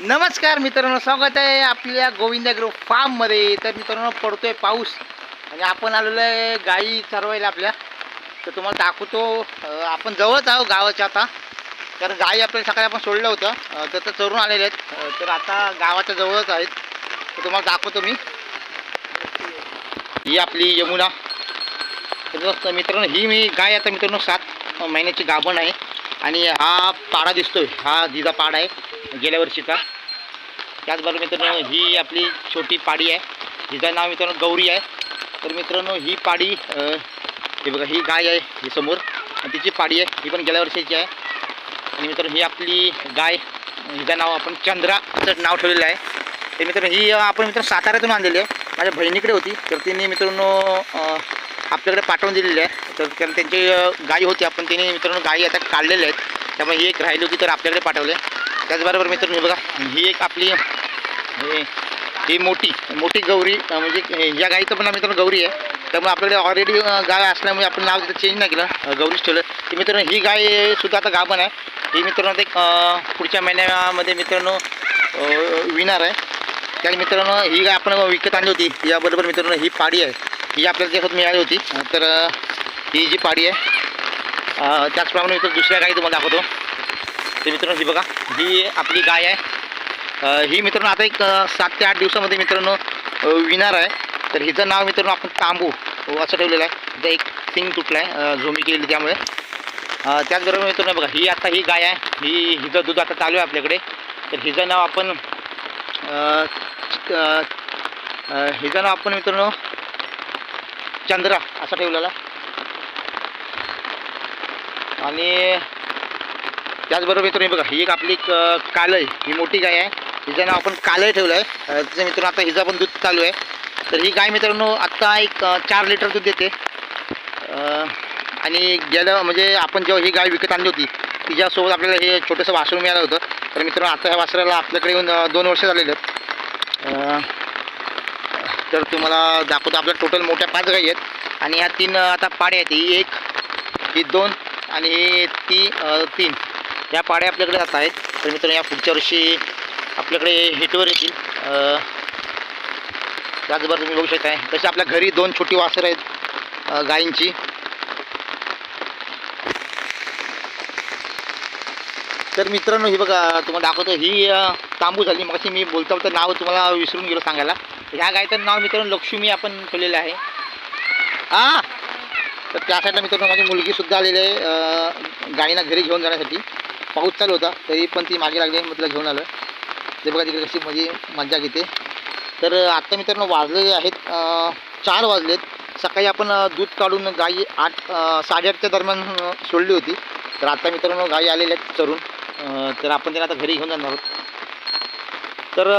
नमस्कार मित्रांनो स्वागत आहे आपल्या गोविंदा ग्रुप फार्ममध्ये तर मित्रांनो पडतोय पाऊस आणि आपण आलेलो आहे गाई चरवायला आपल्या. तर तुम्हाला दाखवतो आपण जवळच आहोत गावाच्या आता. तर गाई आपल्याला सकाळी आपण सोडलं होतं. तर तर चरून आलेले आहेत. तर आता गावाच्या जवळच आहेत. तर तुम्हाला दाखवतो मी. ही आपली यमुना. तर मित्रांनो ही मी गाय आता मित्रांनो सात महिन्याची गाभण आहे. आणि हा पाडा दिसतोय. हा जिजा पाडा आहे गेल्या वर्षीचा. त्याचबरोबर मित्रांनो ही आपली छोटी पाडी आहे. हिचं नाव मित्रांनो गौरी आहे. तर मित्रांनो ही पाडी हे बघा ही गाय आहे ही समोर. आणि तिची पाडी आहे ही पण गेल्या वर्षीची आहे. आणि मित्रांनो ही आपली गाय हिचं नाव आपण चंद्रा असं नाव ठेवलेलं आहे. तर मित्रांनो ही आपण मित्रांनो साताऱ्यातून आणलेली आहे. माझ्या बहिणीकडे होती. तर तिने मित्रांनो आपल्याकडे पाठवून दिलेली आहे तर त्या- त्यांची गायी होती. आपण त्यांनी मित्रांनो गायी आता काढलेल्या आहेत. त्यामुळे ही एक राहिली होती तर आपल्याकडे पाठवले. त्याचबरोबर मित्रांनो बघा ही एक आपली ही मोठी मोठी गौरी म्हणजे या गाईचं पण मित्रांनो गौरी आहे. त्यामुळे आपल्याकडे ऑलरेडी गाय असल्यामुळे आपण नाव तिथं चेंज नाही केलं. गौरीच ठेवलं. की मित्रांनो ही गाय सुद्धा आता गाभण आहे. ही मित्रांनो ते पुढच्या महिन्यामध्ये मित्रांनो विणार आहे. त्या मित्रांनो ही गाय आपण विकत आणली होती. याबरोबर मित्रांनो ही पाडी आहे. ही आपल्याला त्याच्यात मिळाली होती. तर ही जी पाडी आहे त्याचप्रमाणे मित्र दुसऱ्या गाई तुम्हाला दाखवतो. ते मित्रांनो ही बघा ही आपली गाय आहे. ही मित्रांनो आता एक सात ते आठ दिवसामध्ये मित्रांनो विणार आहे. तर हिचं नाव मित्रांनो आपण तांबू असं ठेवलेलं आहे. तिथं एक सिंग तुटला आहे झोमी केलेली त्यामुळे. त्याचबरोबर मित्रांनो बघा ही आता ही गाय आहे. ही हिचं दूध आता चालू आहे आपल्याकडे. तर हिचं नाव आपण हिचं नाव आपण मित्रांनो चंद्रा असा ठेवलेला. आणि त्याचबरोबर मित्रांनो हे बघा ही एक आपली कालय ही मोठी गाय आहे. हिचं नाव आपण कालय ठेवलं आहे तिचं मित्रांनो आता हिचं पण दूध चालू आहे. तर ही गाय मित्रांनो आत्ता एक चार लिटर दूध देते. आणि गेलं म्हणजे आपण जेव्हा ही गाय विकत आणली होती तिच्यासोबत आपल्याला हे छोटंसं वासरू मिळालं होतं. तर मित्रांनो आता ह्या वासराला आपल्याकडे येऊन दोन वर्ष झालेले आहेत. तर तुम्हाला दाखवतो आपल्या टोटल मोठ्या पाच गाई आहेत. आणि ह्या तीन आता पाड्या आहेत. ही एक ही दोन आणि ही ती तीन. या पाड्या आपल्याकडे आता आहेत. तर मित्रांनो या पुढच्या वर्षी आपल्याकडे हिटवर येतील. त्याचबरोबर तुम्ही बघू शकताय. तसे आपल्या घरी दोन छोटी वासर आहेत गायींची. तर मित्रांनो ही बघा तुम्हाला दाखवतो ही तांबू झाली. मग मी बोलता बोलता नाव तुम्हाला विसरून गेलो सांगायला. ह्या गायचं नाव मित्रांनो लक्ष्मी आपण ठेवलेलं आहे. हा तर त्या साईडला मित्रांनो माझी मुलगीसुद्धा आलेली आहे गायीना घरी घेऊन जाण्यासाठी. पाऊस चालू होता तरी पण ती मागे लागली मग तिला घेऊन आलं ते बघा तिकडे कशी म्हणजे मज्जा घेते. तर आत्ता मित्रांनो वाजलेले आहेत चार वाजलेत. सकाळी आपण दूध काढून गाई आठ साडेआठच्या दरम्यान सोडली होती. तर आत्ता मित्रांनो गाई आलेल्या आहेत चरून. तर आपण त्यांना आता घरी घेऊन जाणार आहोत. तर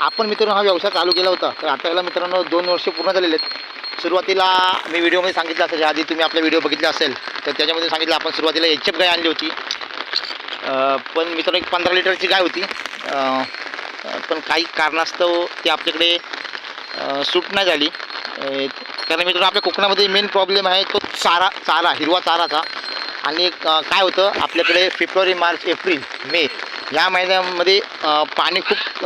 आपण मित्रांनो हा व्यवसाय चालू केला होता. तर आता याला मित्रांनो दोन वर्ष पूर्ण झालेले आहेत. सुरुवातीला मी व्हिडिओमध्ये सांगितलं असेल आधी तुम्ही आपला व्हिडिओ बघितला असेल तर त्याच्यामध्ये सांगितलं आपण सुरुवातीला एच एफ गाय आणली होती. पण मित्रांनो एक पंधरा लिटरची गाय होती. पण काही कारणास्तव ती आपल्याकडे सूट नाही झाली. कारण मित्रांनो आपल्या कोकणामध्ये मेन प्रॉब्लेम आहे तो चारा चारा हिरवा चाराचा. आणि काय होतं आपल्याकडे फेब्रुवारी मार्च एप्रिल मे या महिन्यामध्ये पाणी खूप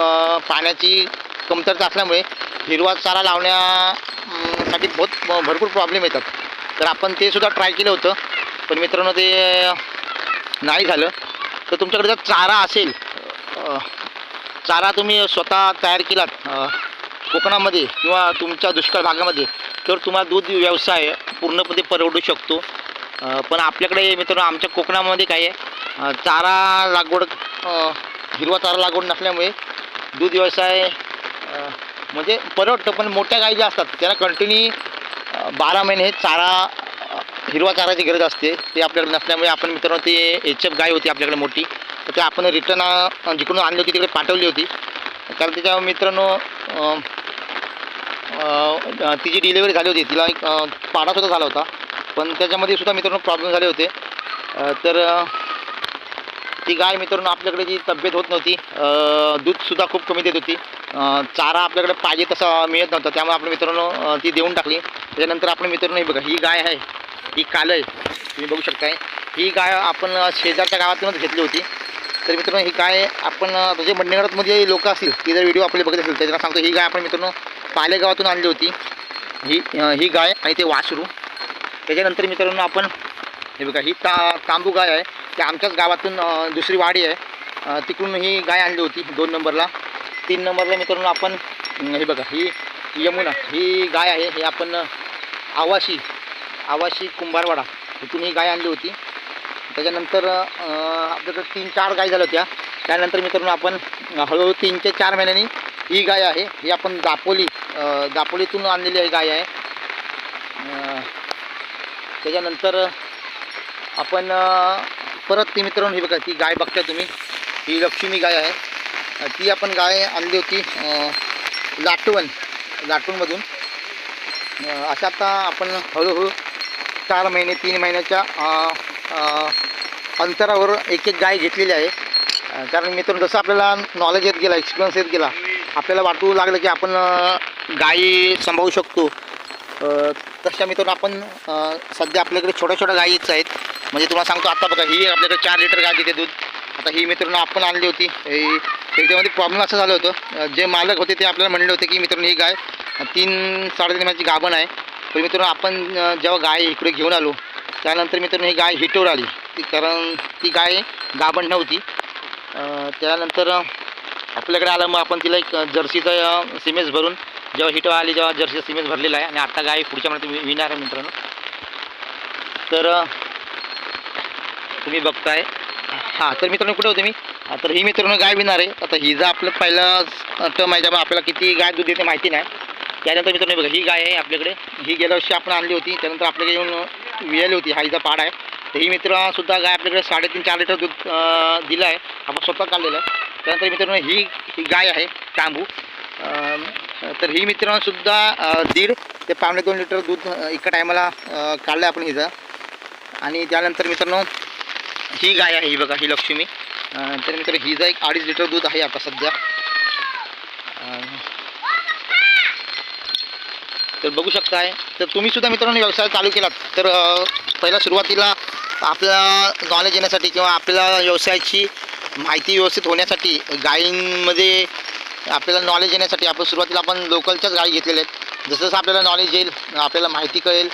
पाण्याची कमतरता असल्यामुळे हिरवा चारा लावण्यासाठी बहुत भरपूर प्रॉब्लेम येतात. तर आपण ते सुद्धा ट्राय केलं होतं. पण मित्रांनो ते नाही झालं. तर तुमच्याकडे जर चारा असेल चारा तुम्ही स्वतः तयार केलात कोकणामध्ये किंवा तुमच्या दुष्काळ भागामध्ये तर तुम्हाला दूध व्यवसाय पूर्णपणे परवडू शकतो. पण आपल्याकडे मित्रांनो आमच्या कोकणामध्ये काय आहे चारा लागवड हिरवा चारा लागवड नसल्यामुळे दूध व्यवसाय म्हणजे परवडतं पण मोठ्या गाई ज्या असतात त्यांना कंटिन्यू बारा महिने हे चारा हिरवा चाराची गरज असते. ते आपल्याकडे नसल्यामुळे आपण मित्रांनो ते एच एफ गाय होती आपल्याकडे मोठी. तर ते आपण रिटर्न जिकडून आणली होती तिकडे पाठवली होती. कारण त्याच्या मित्रांनो तिची डिलिव्हरी झाली होती. तिला एक पाडासुद्धा झाला होता. पण त्याच्यामध्ये सुद्धा मित्रांनो प्रॉब्लेम झाले होते. तर ती गाय मित्रांनो आपल्याकडे जी तब्येत होत नव्हती दूधसुद्धा खूप कमी देत होती. चारा आपल्याकडे पाहिजे तसा मिळत नव्हता त्यामुळे आपण मित्रांनो ती देऊन टाकली. त्याच्यानंतर आपण मित्रांनो हे बघा ही गाय आहे ही कालय तुम्ही बघू शकताय. ही गाय आपण शेजारच्या गावातूनच घेतली होती. तर मित्रांनो ही गाय आपण जे मंडणगडातमध्ये लोक असतील ती जर व्हिडिओ आपले बघत असेल त्याच्याला सांगतो ही गाय आपण मित्रांनो पालेगावातून आणली होती. ही ही गाय आणि ते वासरू. त्याच्यानंतर मित्रांनो आपण हे बघा ही ता तांबू गाय आहे. ती आमच्याच गावातून दुसरी वाडी आहे. तिकडून ही गाय आणली होती दोन नंबरला. तीन नंबरला मित्रांनो आपण हे बघा ही यमुना ही गाय आहे. ही आपण आवाशी आवाशी कुंभारवाडा इथून ही गाय आणली होती. त्याच्यानंतर अं, आपल्याकडे तीन चार गाय झाल्या होत्या. त्यानंतर मित्रांनो आपण हळूहळू तीन ते चार महिन्यांनी ही गाय आहे. ही आपण दापोली दापोलीतून आणलेली गाय आहे. त्याच्यानंतर आपण परत ती मित्रांनो हे बघा ती गाय बघताय तुम्ही. ही लक्ष्मी गाय आहे. ती आपण गाय आणली होती लाटवण लाटवणमधून. अशा आता आपण हळूहळू चार महिने तीन महिन्याच्या अंतरावर एक एक गाय घेतलेली आहे. कारण मित्रांनो जसं आपल्याला नॉलेज येत गेला एक्सपिरियन्स येत गेला आपल्याला वाटू लागलं की आपण गायी सांभाळू शकतो. तशा मित्रांनो आपण सध्या आपल्याकडे छोट्या छोट्या गायीच आहेत. म्हणजे तुम्हाला सांगतो आता बघा ही आपल्याकडे चार लिटर गाय देते दूध. आता ही मित्रांनो आपण आणली होती. त्याच्यामध्ये प्रॉब्लेम असं झालं होतं जे मालक होते ते आपल्याला म्हणले होते की मित्रांनो ही गाय तीन साडेतीन महिन्याची गाभण आहे. पण मित्रांनो आपण जेव्हा गाय इकडे घेऊन आलो त्यानंतर मित्रांनो ही गाय हिटवर आली. ती कारण ती गाय गाभण नव्हती. त्यानंतर आपल्याकडे आलं मग आपण तिला एक जर्सीचं सिमेज भरून जेव्हा हिटवर आली जेव्हा जर्सी सिमेंट भरलेला आहे आणि आता गाय पुढच्या महिन्यात विणार आहे मित्रांनो. तर तुम्ही बघताय. हां तर मित्रांनो कुठे होते मी? तर ही मित्रांनो गाय विणार आहे. आता ही जर आपलं पहिलं टर्म आहे त्यामुळे आपल्याला किती गाय दूध देते माहिती नाही. त्यानंतर मित्रांनो बघा ही गाय आहे आपल्याकडे. ही गेल्या वर्षी आपण आणली होती. त्यानंतर आपल्याकडे येऊन विळाली होती. हा हिचा पाड आहे. तर ही मित्रसुद्धा गाय आपल्याकडे साडेतीन चार लिटर दूध दिलं आहे. आपण स्वतः काढलेलं आहे. त्यानंतर मित्रांनो ही ही गाय आहे तांबू. तर ही मित्रांनोसुद्धा दीड ते पावणे दोन लिटर दूध एका टायमाला काढलं आहे आपण हिचं आणि त्यानंतर मित्रांनो ही गाय आहे ही बघा ही लक्ष्मी. तर मित्रांनो हिचं एक अडीच लिटर दूध आहे आता सध्या. तर बघू शकताय. तर तुम्ही सुद्धा मित्रांनो व्यवसाय चालू केलात तर पहिल्या पहिला सुरुवातीला आपला नॉलेज येण्यासाठी किंवा आपल्या व्यवसायाची माहिती व्यवस्थित होण्यासाठी गायींमध्ये आपल्याला नॉलेज येण्यासाठी आपण सुरुवातीला आपण लोकलच्याच गाडी घेतलेल्या आहेत. जसं जसं आपल्याला नॉलेज येईल आपल्याला माहिती कळेल.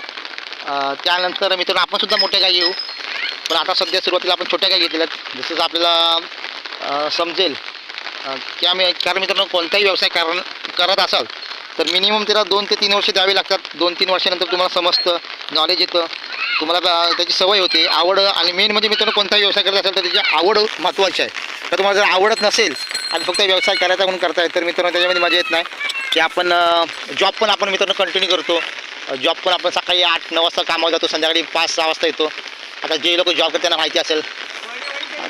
त्यानंतर मित्रांनो आपणसुद्धा मोठ्या गायी येऊ पण आता सध्या सुरुवातीला आपण छोट्या गायी घेतलेल्या आहेत. जसं जसं आपल्याला समजेल की आम्ही कारण मित्रांनो कोणताही व्यवसाय कारण करत असाल तर मिनिमम त्याला दोन ते तीन वर्ष द्यावी लागतात. दोन तीन वर्षानंतर तुम्हाला समजतं नॉलेज येतं. तुम्हाला त्याची सवय होते. आवड आणि मेन म्हणजे मित्रांनो कोणताही व्यवसाय करत असेल तर त्याची आवड महत्त्वाची आहे. तर तुम्हाला जर आवडत नसेल आणि फक्त व्यवसाय करायचा म्हणून करताय तर मित्रांनो त्याच्यामध्ये मजा येत नाही. की आपण जॉब पण आपण मित्रांनो कंटिन्यू करतो. जॉब पण आपण सकाळी आठ नऊ वाजता कामावर जातो संध्याकाळी पाच सहा वाजता येतो. आता जे लोक जॉब करतात त्यांना माहिती असेल.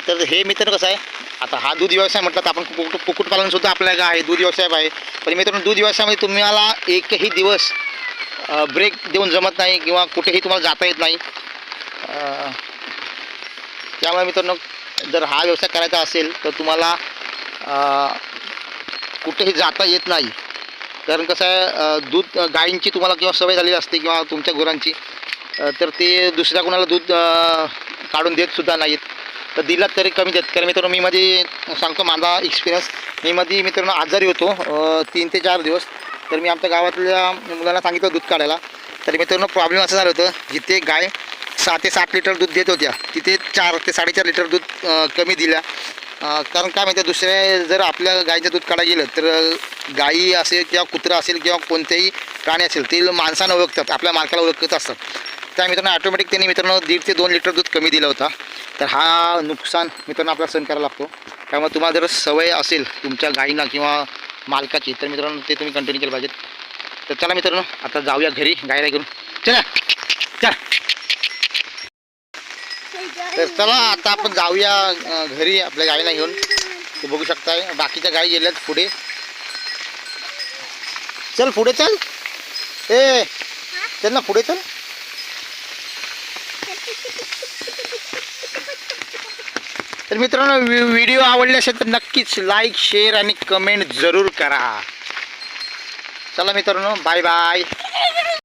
तर हे मित्रांनो कसं आहे आता हा दूध व्यवसाय म्हटलं तर आपण कुकुट कुक्कुटपालनसुद्धा आपल्याला आहे दूध व्यवसाय आहे. पण मित्रांनो दूध व्यवसायामध्ये तुम्हाला एकही दिवस ब्रेक देऊन जमत नाही किंवा कुठेही तुम्हाला जाता येत नाही. त्यामुळे मित्रांनो जर हा व्यवसाय करायचा असेल तर तुम्हाला कुठेही जाता येत नाही. कारण कसं आहे दूध गायींची तुम्हाला किंवा सवय झालेली असते किंवा तुमच्या गुरांची तर ते दुसऱ्या कोणाला दूध काढून देतसुद्धा नाहीत. तर दिलात तरी कमी देत. कारण मित्रांनो मी मध्ये सांगतो माझा एक्सपिरियन्स मी मध्ये मित्रांनो आजारी होतो तीन ते चार दिवस. तर मी आमच्या गावातल्या मुलांना सांगितलं दूध काढायला. तर मित्रांनो प्रॉब्लेम असं झालं होतं जिथे गाय सहा ते सात लिटर दूध देत होत्या. तिथे चार ते साडेचार लिटर दूध कमी दिल्या कारण काय माहिती दुसऱ्या जर आपल्या गाईचं दूध काढायला गेलं तर गायी गाई असेल किंवा कुत्रा असेल किंवा कोणतेही प्राणी असेल ते माणसानं ओळखतात आपल्या मालकाला ओळखत असतात. त्या मित्रांनो ऑटोमॅटिक त्यांनी मित्रांनो दीड ते दोन लिटर दूध कमी दिलं होता. तर हा नुकसान मित्रांनो आपल्याला सहन करायला लागतो. त्यामुळे तुम्हाला जर सवय असेल तुमच्या गाईला किंवा मालकाची तर मित्रांनो ते तुम्ही कंटिन्यू केलं पाहिजेत तर चला मित्रांनो आता जाऊया घरी गायला घेऊन. चला चला. तर चला आता आपण जाऊया घरी आपल्या गाईला घेऊन. ते बघू शकताय बाकीच्या गाई गेल्यात पुढे. चल पुढे चल. ए चल ना पुढे चल. तर मित्रांनो व्हिडिओ आवडले असेल तर नक्कीच लाईक शेअर आणि कमेंट जरूर करा. चला मित्रांनो बाय बाय